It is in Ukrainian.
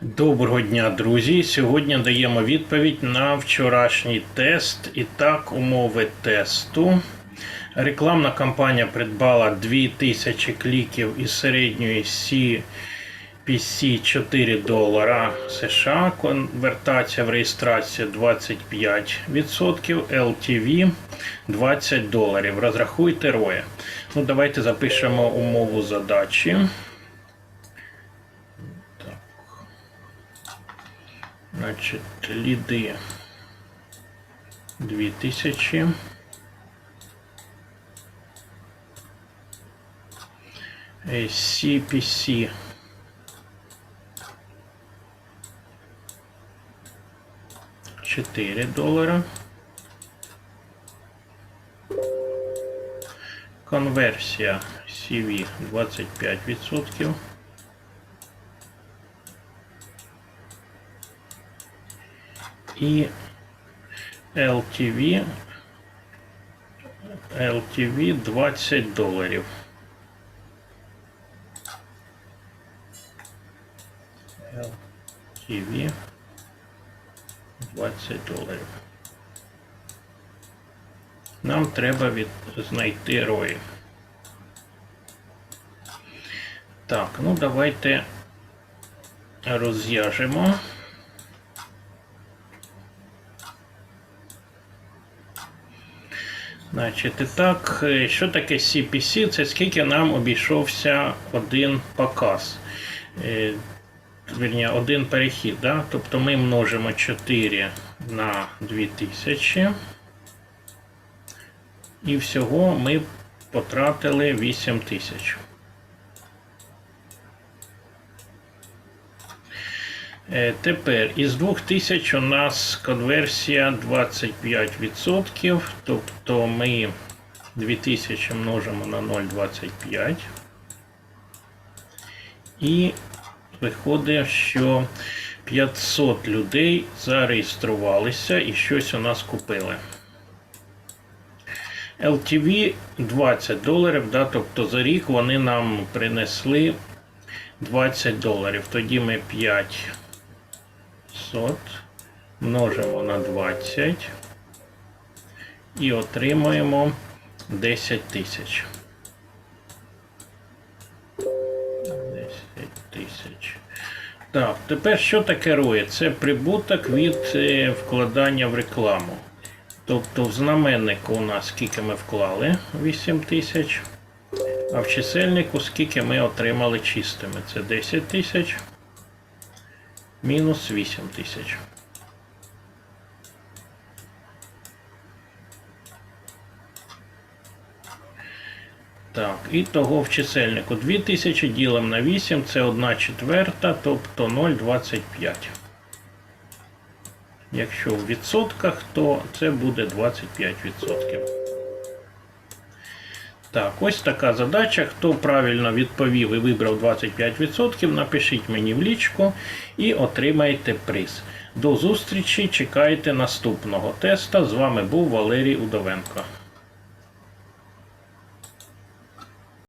Доброго дня, друзі! Сьогодні даємо відповідь на вчорашній тест. І так, умови тесту. Рекламна кампанія придбала 2000 кліків із середньої CPC 4 долара США. Конвертація в реєстрацію 25%, LTV 20 доларів. Розрахуйте ROE. Ну, давайте запишемо умову задачі. Значит, лиды 2000. Э, CPC четыре доллара. Конверсія CV 25%. І LTV LTV 20 доларів. LTV 20 доларів. Нам треба від... знайти рої. Так, ну давайте розв'яжемо. Значить, і так, е, що таке CPC? Це скільки нам обійшовся один показ. Е, Вірні, один перехід. Да? Тобто ми множимо 4 на 2000. І всього ми потратили 8000. Тепер із 2000 у нас конверсія 25%, тобто ми 2000 множимо на 0,25. І виходить, що 500 людей зареєструвалися і щось у нас купили. LTV 20 доларів, да, тобто за рік вони нам принесли 20 доларів. Тоді ми 5 500 множимо на 20 і отримуємо 10 тисяч. 10 тисяч. Так, тепер що таке ROE? Це прибуток від е, вкладання в рекламу. Тобто в знаменнику у нас скільки ми вклали 8 тисяч, а в чисельнику скільки ми отримали чистими. Це 10 тисяч мінус 8 тисяч. Так, і того в чисельнику 2000 ділимо на 8, це 1 четверта, тобто 0,25. Якщо в відсотках, то це буде 25%. Так, ось така задача. Хто правильно відповів і вибрав 25%, напишіть мені в лічку і отримаєте приз. До зустрічі, чекайте наступного теста. З вами був Валерій Удовенко.